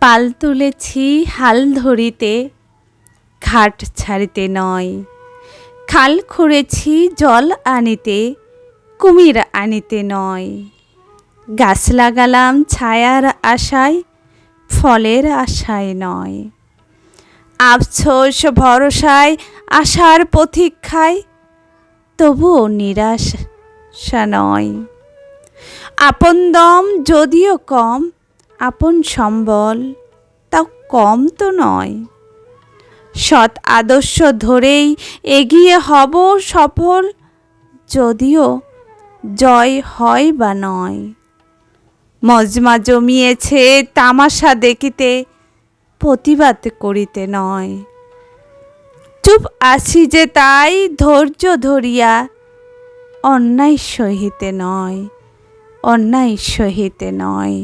পাল তুলেছি হাল ধরিতে, ঘাট ছাড়িতে নয়। খাল খুঁড়েছি, জল আনিতে, কুমির আনিতে নয়। গাছ লাগালাম ছায়ার আশায়, ফলের আশায় নয়। আফসোস ভরসায়, আশার প্রতীক্ষায়, তবুও নিরাশা নয়। আপন দম যদিও কম আপন সম্বল, তাও কম তো নয়। সৎ আদর্শ ধরেই এগিয়ে হব সফল, যদিও জয় হয় বা নয়। মজমা জমিয়েছে তামাশা দেখিতে, প্রতিবাদ করিতে নয়। চুপ আছি যে তাই ধৈর্য ধরিয়া, অন্যায় সহিতে নয়, অন্যায় সহিতে নয়।